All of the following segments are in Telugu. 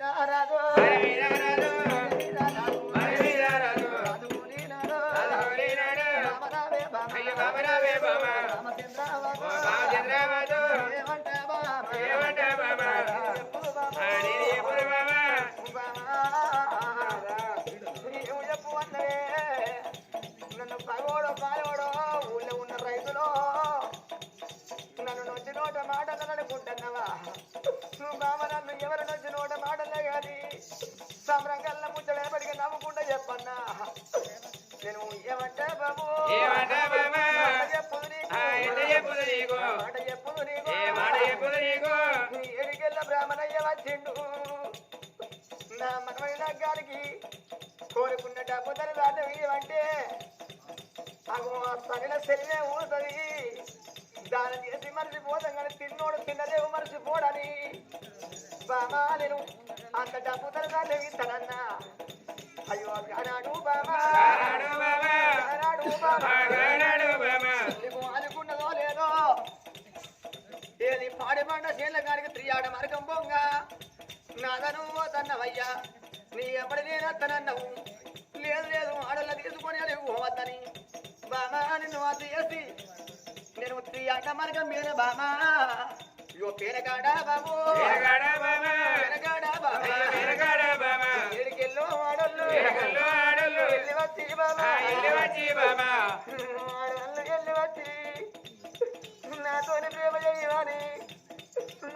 మీద రాదు వచ్చిండు నా మనమైన గారికి కోరుకున్న డబ్బు తన దాట అంటే అగో ఆ సగల శరీరే ఊరుతుంది. దానం చేసి మర్చిపోతాం కానీ తిన్నోడు తిన్నదేవు మర్చిపోడని బామా నేను అంత డబ్బు తన దాట ఇస్తానన్నా. అయ్యో గానాడు బామా. గానాడు బామా. నీకు అనుకున్నదో లేదో. ఏది పాడి పంట చేళ్ళ గారికి త్రియాడ మార్గం పొంగ నాదను తన్నవయ్యా నీ ఎప్పటి నేనత్తనన్నావు లేదు లేదు ఆడల తీసుకొని అని పోవద్దని. బామా నిన్ను అది చేసి నేను త్రియాట మార్గం మీద బామా. ఇగో పేరగాడా బాబు. పేరగాడ బామ. పేరగాడా బాబా. పేరగాడ. ఏడికెళ్ళో ఆడళ్ళు. ఏడికెళ్ళో ఆడళ్ళు. వెళ్ళి వచ్చి బాబా. వచ్చి బామ.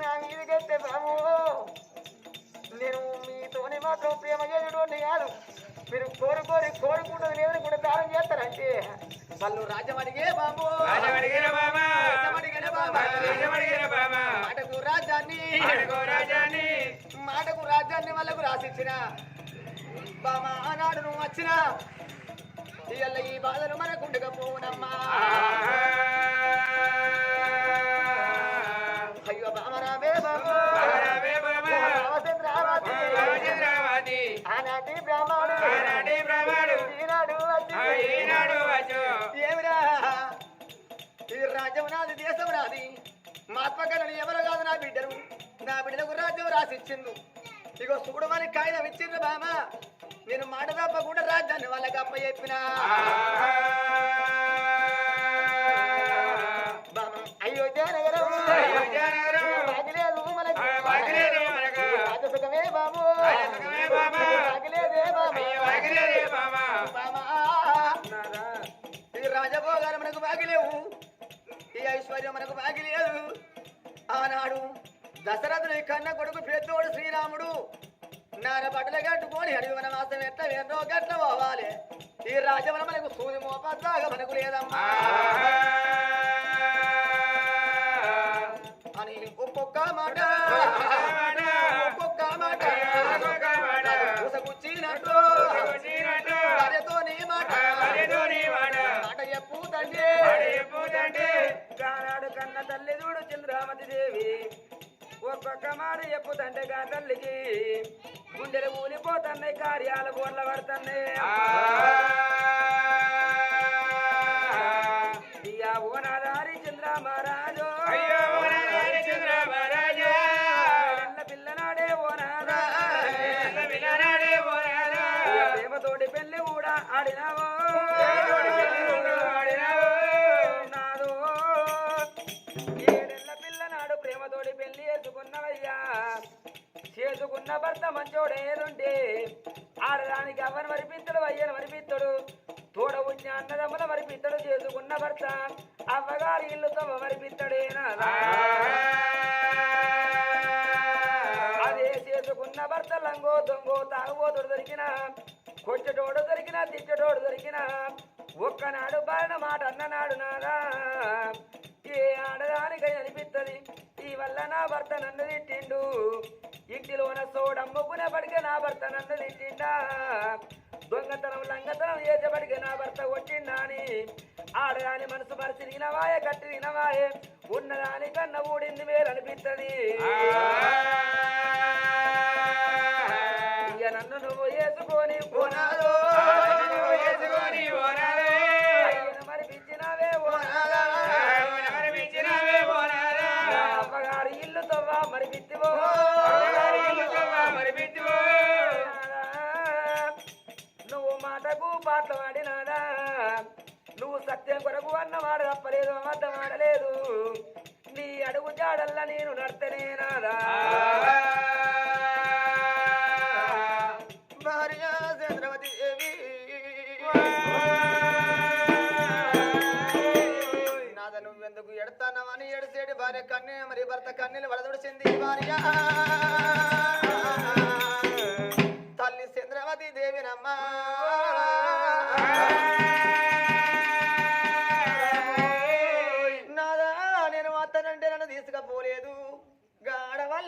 నా మీద కట్టే బాబు. నేను మీతోని మాత్రం ప్రేమ చేయడం కాదు. మీరు కోరి కోరి కోరుకుంటుంది లేదని కూడా దానం చేస్తారంటే వాళ్ళు రాజ్యం అడిగే బాబు. మాటకు రాజ్యాన్ని. రాజాని. మాటకు రాజ్యాన్ని వాళ్ళకు రాసిచ్చిన బామా ఆనాడు నువ్వు వచ్చిన. ఇవాళ ఈ బాధలు మనకుండగా చూడమని కాగితం ఇచ్చిండ్రు బామ నేను మాట తప్పకుండా రాజ్యాన్ని వాళ్ళకి అప్ప చెప్పిన. బాబు ఈ రాజభోగాలు మనకు బాగిలేవు ఈ ఐశ్వర్యం మనకు బాగిలేదు ఆనాడు దశరథుని కన్న కొడుకు పెద్దోడు శ్రీరాముడు. నార బట్టలు కట్టుకొని అడవి మన మాసం ఎట్ట ఎన్నో గట్ల పోవాలి ఈ రాజ్యం మనకు సూది మోపద్దాగా మనకు లేదమ్మా అని ఒక్కొక్క మాట మాట. ఒక్కొక్క మాట భార్యతో నీ మాట మాట. చెప్పు తండ్రి కన్న తల్లి చూడు చంద్రామతి దేవి ఒక్కొక్క మాట చెప్పుతంటే గా తల్లికి. గుండెలు ఊలిపోతున్నాయి కార్యాలు బోర్ల పడుతున్నాయి. తాగుబోతుడు దొరికిన కొట్టటోడు దొరికిన తిట్టటోడు దొరికిన ఒక్కనాడు బారిన మాట అన్ననాడు నాదా. ఏ ఆడదానికై అనిపిత్తది? ఈ వల్ల నా భర్త నన్ను తిట్టిండు. ఇంటిలోన సోడమ్ముకునే పడికే నా భర్త నన్ను తిట్టిండా. దొంగతనం లంగతనం చేసేపడికే నా భర్త కొట్టిండా అని. ఆడదాని మనసు మరిచి నినవాయే కట్టి నినవాయే ఉన్నదాని కన్న ఊడింది మేలనిపిత్తది. సత్యం కొరకు అన్న తప్పలేదు అబద్ధం ఆడలేదు. నీ అడుగు జాడల్లా నేను నడతనే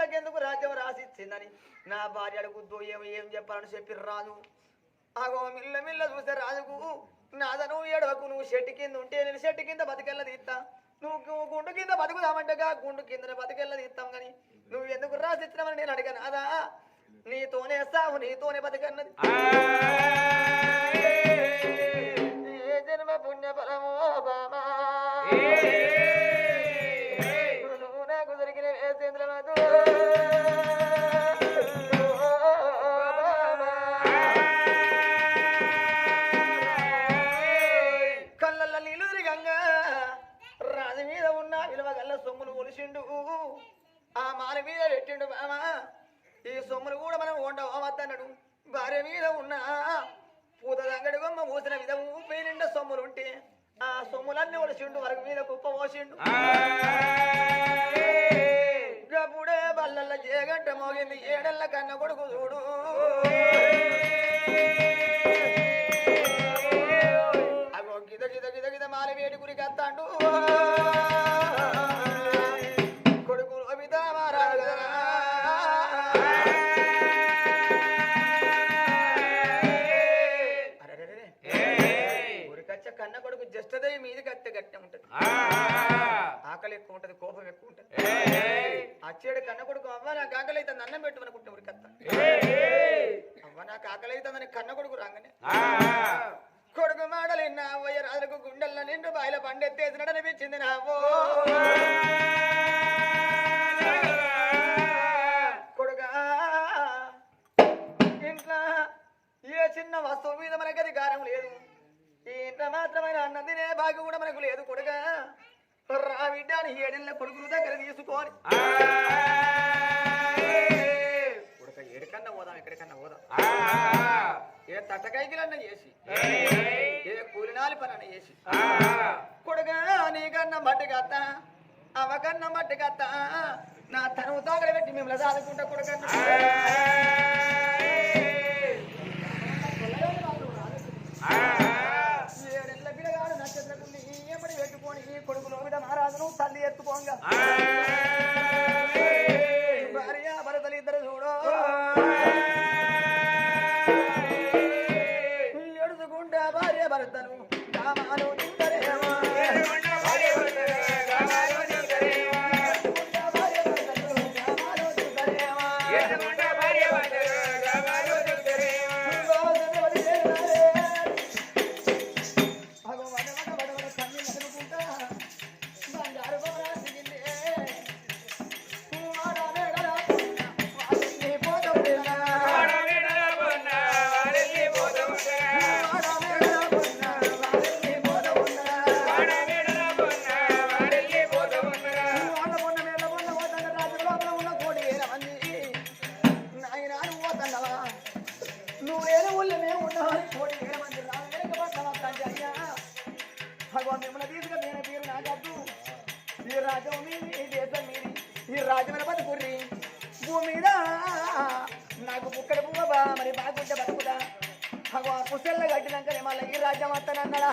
ఆడవాళ్ళకెందుకు రాజ్యం రాసిచ్చిందని? నా భార్య అడుగుద్దు ఏం ఏం చెప్పాలని చెప్పి రాదు ఆగో మిల్ల మిల్ల చూస్తే రాజుకు నాద నువ్వు ఏడవకు నువ్వు చెట్టు కింద ఉంటే నేను చెట్టు కింద బతికెళ్ళ తీస్తా. నువ్వు గుండు కింద బతుకుదామంటగా గుండు కింద బతికెళ్ళ తీస్తాం కానీ నువ్వు ఎందుకు రాసిచ్చినామని నేను అడిగాను. అదా నీతోనే సావు నీతోనే బతికన్నది ఏ జన్మ పుణ్య బామా. కళ్ళల్లో నీళ్ళు తిరిగంగా రాజు మీద ఉన్న విలువ గల్ల సొమ్ములు ఒలిసిండు. ఆ మాల మీద పెట్టిండు బామా ఈ సొమ్ములు కూడా మనం ఉండవద్దన్నాడు భార్య మీద ఉన్న పూత దంగడి గొమ్మ మూసిన విధము పేనిండ సొమ్ములు ఉంటే ఆ సొమ్ములన్నీ ఒలిసిండు వరకు మీద కుప్ప పోసిండు. కళ్ళల్లో చేగట్ట మోగింది. ఏడల్ల కన్న కొడుకు చూడు. అగో గిద గిద గిద గిద మాలి వేడి గురికి కత్తాండు కత్తే గట్టి ఉంటది. ఆకలి ఎక్కువ ఉంటది కోపం ఎక్కువ ఉంటది. అచ్చేడు కన్న కొడుకు అవ్వ నాకు ఆకలి అవుతుంది అన్నం పెట్టమనుకుంటే ఉరికత్త అవ్వ నాకు ఆకలి అవుతుందని కన్న కొడుకు రాగానే కొడుకు మాటలు విన్నా అవ్వయ్య రాజులకు గుండెల్లో నిండు బాయిల పండెత్తేసినట్టు అనిపించింది నావో కొడుగా ఇంట్లో ఏ చిన్న వస్తువు మీద మనకి అధికారం లేదు. ఈ మాత్రమైన అన్నం తినే భాగ్యం కూడా మనకు లేదు కొడుక. రా బిడ్డ అని ఏడెళ్ళ కొడుకుల దగ్గర తీసుకొని. కొడుక ఎక్కడికన్నా పోదాం ఎక్కడికన్నా పోదాం. ఏ తట్టకైకిలన్నా చేసి ఏ కూలినాలి పనన్నా అన్న చేసి. కొడుక నీకన్నా మట్టి కత్త అవకన్నా మట్టి కత్త. నా తనువు తాగడ పెట్టి మిమ్మల్ని సాదుకుంటా కొడుక. Ah నక్షత్రకుండి ఏమడి పెట్టుకొని కొడుకులో బిడ్డ మహారాజును తల్లి ఎత్తుకోంగా బుక్కడ పువ్వబా మరి బాగుంటే బతుకుదా? ఆ కుసెల్ల కట్టినాకనే మళ్ళీ ఈ రాజ్యం అత్తనన్నాడా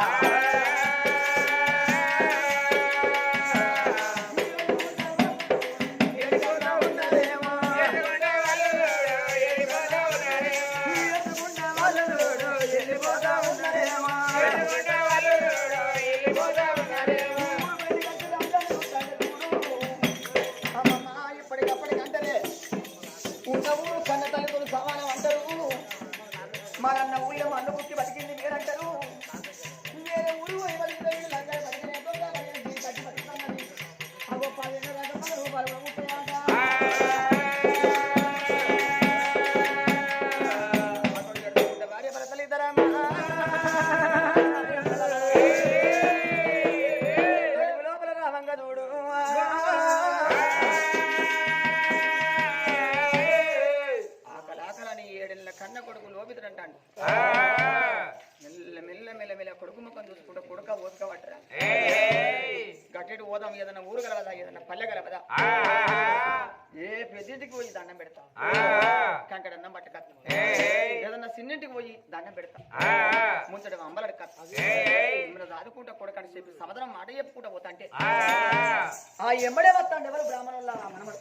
బ్రాహ్మణుల మనమడు.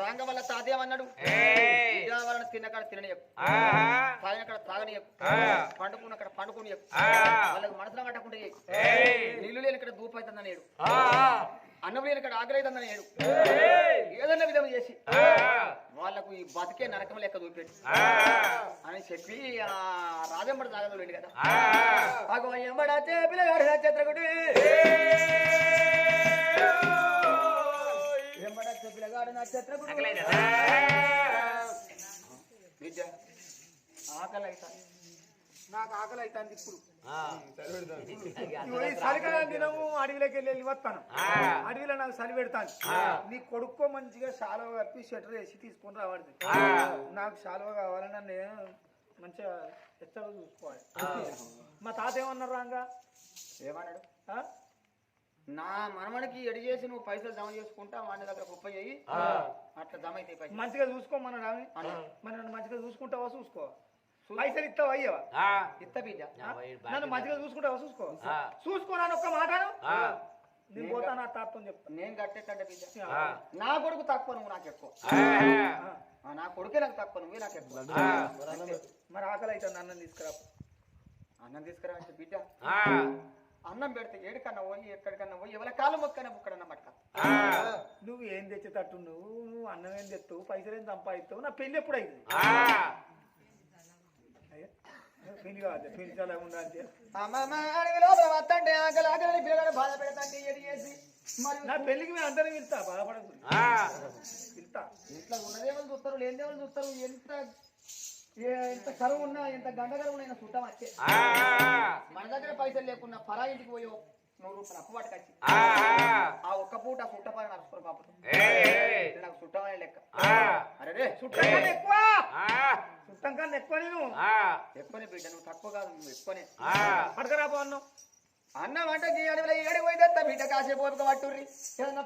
రాంగ వల్ల తాతేమన్నాడు ఇదా వలన తిన్నకాడ తిననియకు. తాగినక్కడ తాగనియకు. పండుకున్నక్కడ పండుకునియకు. వాళ్ళకి మనసులో కట్టకుండా చేయకు నీళ్ళు లేని ఇక్కడ దూపు అవుతుందని ఏడు అన్నం లేని ఇక్కడ ఆకలి అవుతుందని ఏడు ఏదన్నా విధం చేసి. వాళ్ళకు ఈ బతికే నరకం లెక్క చూపెట్టు అని చెప్పి ఆ రాజంబడి తాగదు కదా అగో ఎంబడా పిల్లగాడు నక్షత్రకుడు పిల్లగాడు ఆకలి అవుతాను నాకు ఆకలి ఇప్పుడు. దినము అడవిలోకి వెళ్ళి వెళ్ళి వస్తాను అడవిలో నాకు చలి పెడతాను నీ కొడుక్కో మంచిగా శాలువ కప్పి షెటర్ వేసి తీసుకొని రావడదు నాకు శాలువ కావాలని నన్ను మంచిగా ఎత్తగా చూసుకోవాలి. మా తాత ఏమన్నారు రాంగా? ఏమన్నాడు? ఆ? నా మనమడికి ఎడి చేసి నువ్వు పైసలు జమ చేసుకుంటా వాడి దగ్గర కుప్ప చేయి. అట్లా జమ అయితే పైసలు. మంచిగా ఆమె అన్నాడు. మరి నన్ను మంచిగా చూసుకుంటావా చూసుకో? పైసలు ఇస్తావా అయ్యవా? ఇత్త బిడ్డ. నన్ను మంచిగా చూసుకుంటావా చూసుకో? చూసుకో నన్ను ఒక్క మాటను నేను పోతా నా తాతతో చెప్తా. నేను కట్టేటంటే బిడ్డ. నా కొడుకు తక్కువ నువ్వు నాకు ఎక్కువ. ఆ. ఆ, నా కొడుకే నాకు తక్కువ నువ్వే నాకు ఎక్కువ. మరి ఆకలి అవుతుంది అన్నం తీసుకురా. అన్నం తీసుకురా అంటే బిడ్డ. అన్నం పెడితే ఏడికన్నా పోయి ఎక్కడికన్నా పోయి ఎవరి కాలు మొక్కనే బుక్కడన్నా పట్టుక. నువ్వు ఏం తెచ్చేటట్టు నువ్వు? నువ్వు అన్నం ఏం తెస్తావు పైసలు ఏం సంపాదిస్తావు? నా పెళ్ళి ఎప్పుడు అయింది పెళ్ళి కాదు పెళ్ళి చాలా ఉండాలి అమ్మమ్మ అడవి లోపల వత్తంటే ఆకలి ఆకలి పిల్లగాడు బాధ పెడతాంటే ఎడి చేసి? మరి నా పెళ్ళికి మేము అందరం వెళ్తా బాధపడకు. వెళ్తా. ఇంట్లో ఉన్నదేమో చూస్తారు లేనిదేమో చూస్తారు ఎంత ఎంత కరువు ఉన్నా ఎంత గండగరువు ఉన్నా చుట్టం వచ్చే మన దగ్గర పైసలు లేకున్నా పరా ఇంటికి పోయో నూరు రూపాయలు అప్పు పట్టుకొచ్చి. ఆ ఒక్క పూట చుట్టపని నడుచుకుని పాపం. నాకు చుట్టమనే లెక్క. అరే చుట్టం కన్నా ఎక్కువ. చుట్టం కన్నా ఎక్కువ నేను. ఎక్కువనే బిడ్డ నువ్వు తక్కువ కాదు నువ్వు ఎక్కువనే. పడకరాపో అన్నం. అన్నం ఈ అడవిలో ఏడు పోయిందత్త బిడ్డ కాసేపు ఓపిక పట్టుర్రి.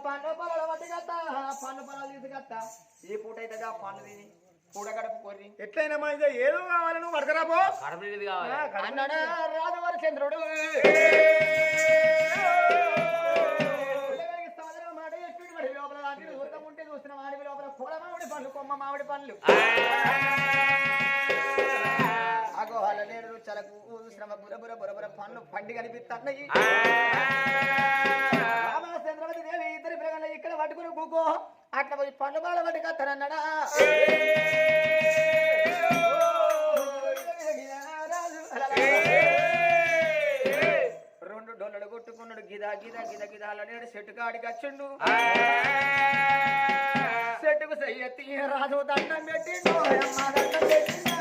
పండ్ల పొలాల పట్టుకత్తా పండ్ల పొలాలు తీసుకత్తా ఈ పూట అయితే ఆ పండ్లు తిని. పూట గడప కొర్రి ఎట్లయినా మా ఇదే ఏదో కావాలి నువ్వు పడకరాపో అన్నాడా రాజవారి చంద్రుడు చూసిన మామిడి లోపల పూల మామిడి పండ్లు కొమ్మ మామిడి పండ్లు నేడు చలకు శ్రమ బుర బుర బుర బుర పండ్లు పండి కనిపిస్తున్నాయి దేవి ఇద్దరు ఇక్కడ పట్టుకుని కూకో. అట్లా పోయి పండ్లు బాల పట్టుకొస్తానన్నాడా రెండు డొల్లలు కొట్టుకున్నాడు. గిదా గిదా గిద గిదాల నేడు చెట్టు కాడికి వచ్చిండు. చెట్టుకు సయ్యత్తి రాజు దండం పెట్టిండు. అమ్మ దండం పెట్టిండు.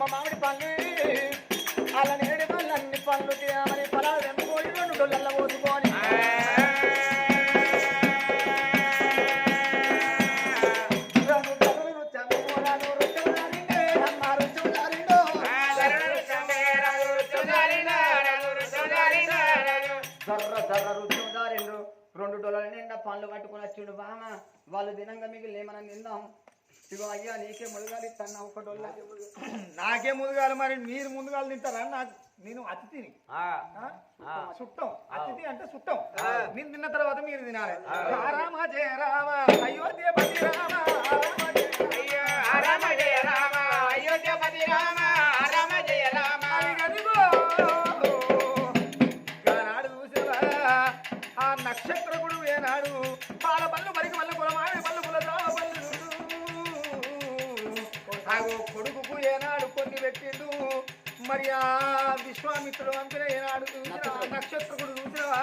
మామిడి మామిడి పళ్ళు అలా నేడి పళ్ళు అన్ని పళ్ళు తీయాలని ఫలాలు వెంపుకొని రెండు డొల్లల్లో పోసుకొని. రెండు డొల్లల నిండా పండ్లు పట్టుకొని వచ్చిండు బామ వాళ్ళు దినంగా మిగిలిన ఏమన్నా నిందాం ఇగో అయ్యా నీకే ముడుగాలి తన్న ఒక డొల్ల నాకే ముందుగాలు మరి మీరు ముందుగాలు తింటారా? నాకు నేను అతిథిని? చుట్టం అతిథి అంటే చుట్టం నేను తిన్న తర్వాత మీరు తినాలి. రామ జయ రామ. అయోధ్య రామ రామ జయ రామ. మరి ఆ విశ్వామిత్రుడు వంపిన ఏనాడు చూసిన నక్షత్రకుడు చూసినవా?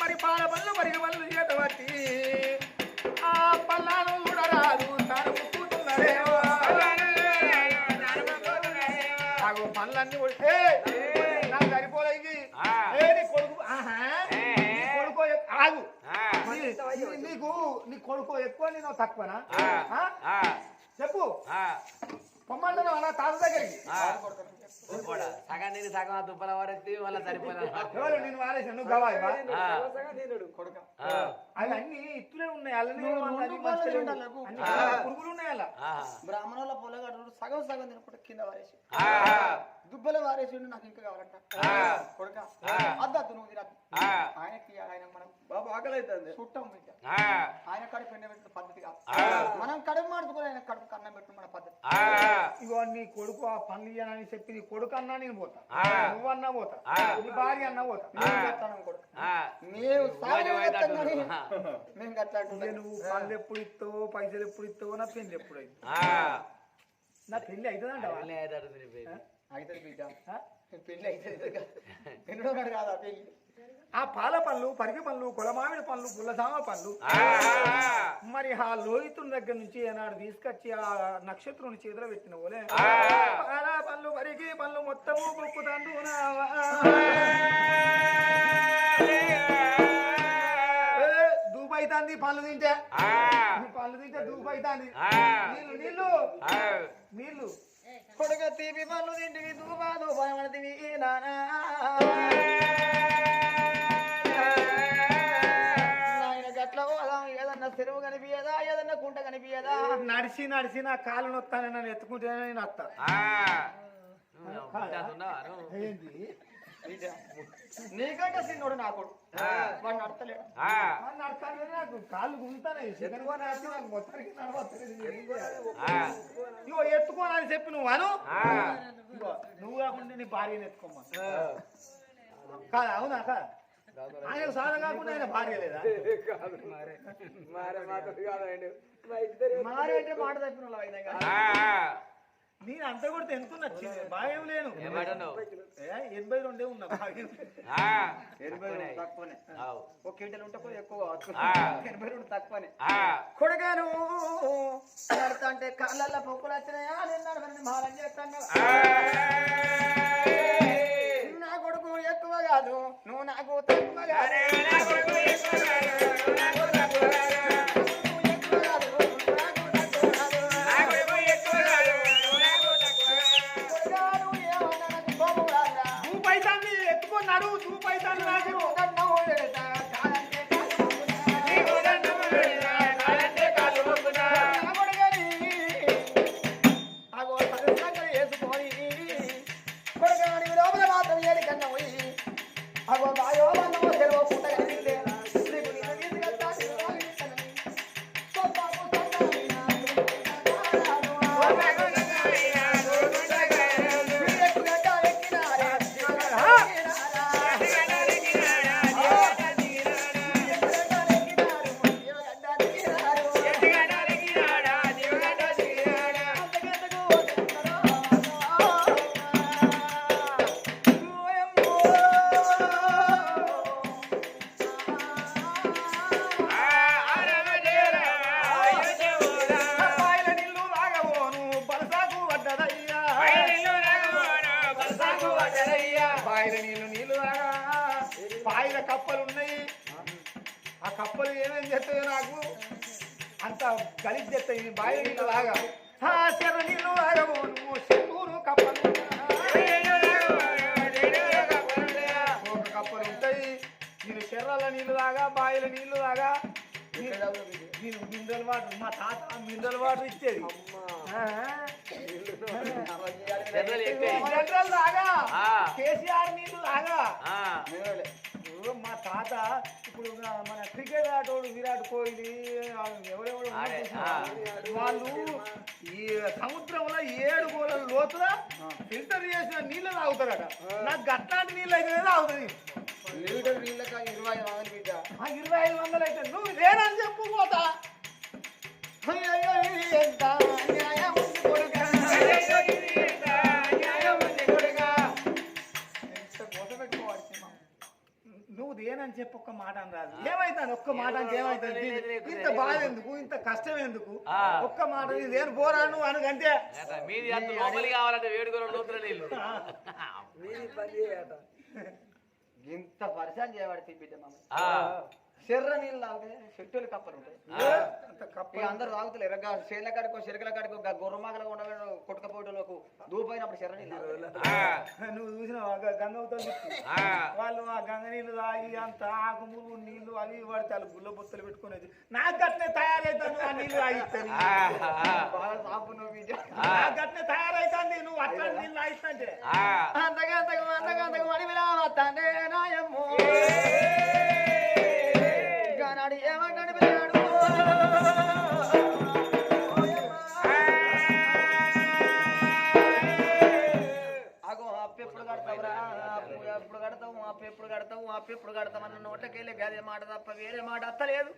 మరి పాల పళ్ళు మరిగి పళ్ళు చేత పట్టి ఆ పల్లాను కూడా రాదు తాను కూడా- ఏయ్! నాకు సరిపోలే నీ కొడుకు కొడుకు ఆగు. నీకు నీ కొడుకు ఎక్కువ నేను తక్కువనా. చెప్పు. ఆ. పొమ్మంటున్నావు నా తాత దగ్గరికి ఆ. దుప్పడ. సగం ఆ దుప్పల వరెత్తి మళ్ళీ సరిపోయినా ఎవరు నేను వారేసాను నువ్వు ఆ. అవి అన్ని ఇట్లే ఉన్నాయి అలానే. పురుగులు ఉన్నాయి అలా. బ్రాహ్మణుల పొలగాడు సగం సగం తినకుండా కింద వారేసి ఆ. దుబ్బలు వారేసిండు నాకు ఇంకా కావాలంట. కొడుక. అద్దద్దు నువ్వు తినద్దు. ఆయనకి ఆయన మనం బాబు ఆకలి అవుతుంది చుట్టం. ఆయన కడుపు పద్ధతి కాదు ఆ. మనం కడుపు మార్చుకొని ఆయన కడుపు కన్నం పెట్టిన మన పద్ధతి ఆ. ఇగో నీ కొడుకు ఆ పనులు ఇయ్యనని చెప్పి నీ కొడుకు అన్నా నేను పోతా. ఆ. నువ్వన్నా పోతా. నీ భార్య అన్నా పోతా. కట్టాను నువ్వు పనులు ఎప్పుడు ఇస్తావో పైసలు ఎప్పుడు ఇస్తావో నా పెళ్ళి ఎప్పుడు అయింది? ఆ. నా పెళ్ళి పేరు. అవుతుంది బిడ్డ. ఆ? పెళ్ళి అవుతుంది పెళ్ళి కాదు కాదా పెళ్ళి ఆ పాల పళ్ళు పరిగె పళ్ళు కొలమామిడి పళ్ళు పుల్లసామ పళ్ళు. ఆ. మరి ఆ లోహితుని దగ్గర నుంచి ఏనాడు తీసుకొచ్చి ఆ నక్షత్రుని చేతిలో పెట్టిన ఆ. పాల పళ్ళు పరిగి పళ్ళు మొత్తము బొక్కుతాండు దూపైతాంది పళ్ళు తింటే. ఆ. నీళ్ళు నీళ్ళు. ఆ. నీళ్ళు. కొడుక తీపి పనులు తింటివి దూపా దూపమడతివి నానా. నాయన గట్ల పోదాం ఏదన్నా చెరువు కనిపించదా ఏదన్నా కుంట కనిపించదా నడిచి నడిచి నా కాలు నొత్తాను నన్ను ఎత్తుకుంటే నేను వస్తా. నీకంటే సిన్నోడు. వాడు నడతలేడు నడతాను నాకు. కాళ్ళు మొత్తానికి. ఇగో ఎత్తుకోనని చెప్పి నువ్వు అను. నువ్వు కాకుండా నీ భార్యను ఎత్తుకోమ్మా కాదు అవునా కాదు ఆయన సాధన కాకుండా ఆయన భార్య లేదా? మారే. మాత్రం కాదండి. మా ఇద్దరు మారేంటే మాట తప్పిన నేను అంత కూడా ఎంత నచ్చింది భాగ్యం లేను ఎనభై రెండే ఉన్నా. ఎనభై రెండు తక్కువనే. ఒక క్వింటల్ ఉంటే ఎక్కువ. ఎనభై రెండు తక్కువనే ఆ. కొడుగాను నడతా అంటే కాళ్ళల్లో పొక్కులు వచ్చినాయా నేను నడవని మారం చేస్తాను ఆ. నా కొడుకు ఎక్కువ కాదు నువ్వు నాకు తక్కువ కాదు. గలీజ్ చేస్తాయి ఆ చెర్ర నీళ్ళు తాగబోను చెట్టూరు కప్పలు. ఒక కప్పలు ఉంటాయి. నేను చెర్రల నీళ్ళు తాగా బాయిల నీళ్ళు తాగా నేను మినరల్ వాటర్ మా తాత మినరల్ వాటర్ ఇచ్చేది. కేసీఆర్. ఇప్పుడు మా తాత ఇప్పుడు మన క్రికెట్ ఆటోడు విరాట్ కోహ్లీ ఎవరెవరు? వాళ్ళు ఈ సముద్రంలో ఏడు గోళ లోతుల ఫిల్టర్ చేసిన నీళ్ళు తాగుతారట. నాకు గట్లాంటి నీళ్ళు అయితే తాగుతుంది లీటర్ నీళ్ళక ఇరవై ఐదు వందలు బిడ్డ ఇరవై ఐదు వందలు అయితే నువ్వు లేనని చెప్పు పోతా. ఎంత న్యాయం. నువ్వు దేనని చెప్పి ఒక్క మాట అని రాదు ఏమైతుంది? ఒక్క మాట అంటే ఏమైతుంది? ఇంత బాధ ఎందుకు? ఇంత కష్టం ఎందుకు. ఒక్క మాట ఇది నేను పోరా నువ్వు మీది అంత లోపలి కావాలంటే వేడుకొని లోతుల నీళ్ళు. నీది పని చేయట. ఇంత పరిశాన్ చేయబడి బిడ్డ చెర్ర నీళ్ళు తాగితే చెట్టులు కప్పలు ఉంటాయి. అంత కప్ప ఇక అందరు తాగుతలేరు. చేనుల కాడికో చెరుకుల కాడికో గుర్రమాకలు ఉండగా కొట్టుకపోవటంలోకి దూపైనప్పుడు చెర్ర నీళ్ళు నువ్వు చూసిన గంగవుతాలు ఆ, వాళ్ళు ఆ గంగ నీళ్ళు తాగి అంత ఆకుములు నీళ్ళు అవి ఇవి పడితే వాళ్ళు గుల్ల బొత్తలు పెట్టుకునేది. నాకు గట్నే తయారైతాను ఆ నీళ్ళు తాగిస్తాను నాకు. గట్నే తయారైతాంది నువ్వు అట్లా నీళ్ళు తాగిస్తాంటే. ఆ. అంతగా అంతగా అంతగా అంతగా మడి విరామ తండ్రి నాయమ్మో గానాడు ఏమంటాడు పిల్లాడు? అగో ఎప్పుడు కడతావురా అప్పు ఎప్పుడు కడతావు? అప్పు ఎప్పుడు కడతావు? అప్పు ఎప్పుడు కడతావు? అన్న నోటకెళ్ళి గదే మాట తప్ప వేరే మాట అత్తలేదు.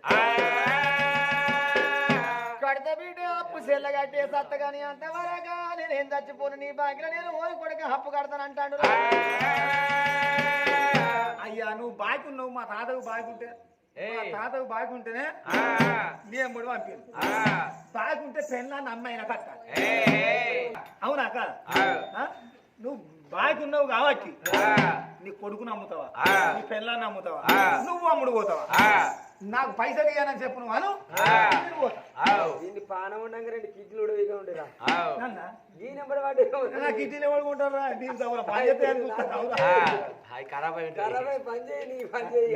కడత బిడ్డ అప్పు సెల్ల కట్టే సత్తగాని అంతవరగా నేనేం చచ్చిపోను నీ బాగిన నేను ఓరి కొడక అప్పు కడతాను అంటాడు అయ్యా నువ్వు బాగున్నావు మా తాతకు బాగుంటే తాతకు బాగుంటేనే ఆ, నీ ఎమ్మడి పంపింది ఆ, బాగుంటే పెళ్ళాన్ని అమ్మాయిన కట్ట ఏయ్. అవునా కాదు ఆ? నువ్వు కాబట్టి ఆ, నీ కొడుకుని అమ్ముతావా? ఆ. నీ పెళ్ళాన్ని అమ్ముతావా? ఆ. నువ్వు అమ్ముడు పోతావా? ఆ, నాకు పైసలు ఇవ్వాలని చెప్పు నువ్వు అను. నేను దీన్ని పానం ఉండగా రెండు కిడ్లు ఉడవిగా ఉండేరా. ఈ నెంబర్ వాడి నాకు ఇడ్లీలు ఎవరు కొంటారా దీని దగ్గర పని చెప్తే ఖరాబ్ అయి ఖరాబై పని చేయి నీ పని చేయి.